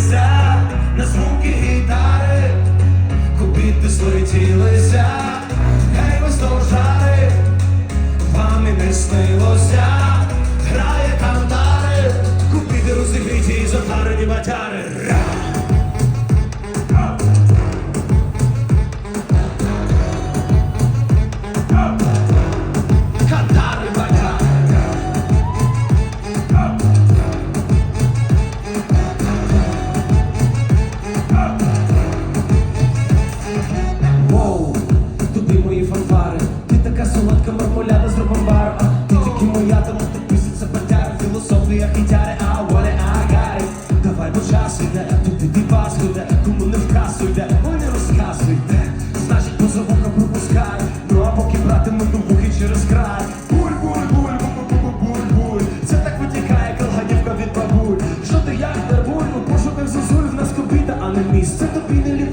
злетілися на звуки гітари, кубіти злетілися, хай ви стожари, вам і не снилося, грає кантари, купіти розігріті і затарені батяри. Батяри, філософія хітяри, а воля агарі Давай бо час іде, тут ти пас іде, кому не вказуйте, ой не розказуйте Значить вуха пропускай, ну а поки братиму до вухи через край. Буль, буль, буль, буль, буль, буль, буль. Це так витікає колганівка від бабуль. Що ти як дербуль, прошу ти зазуль, в нас кобіта, а не місце тобі не лі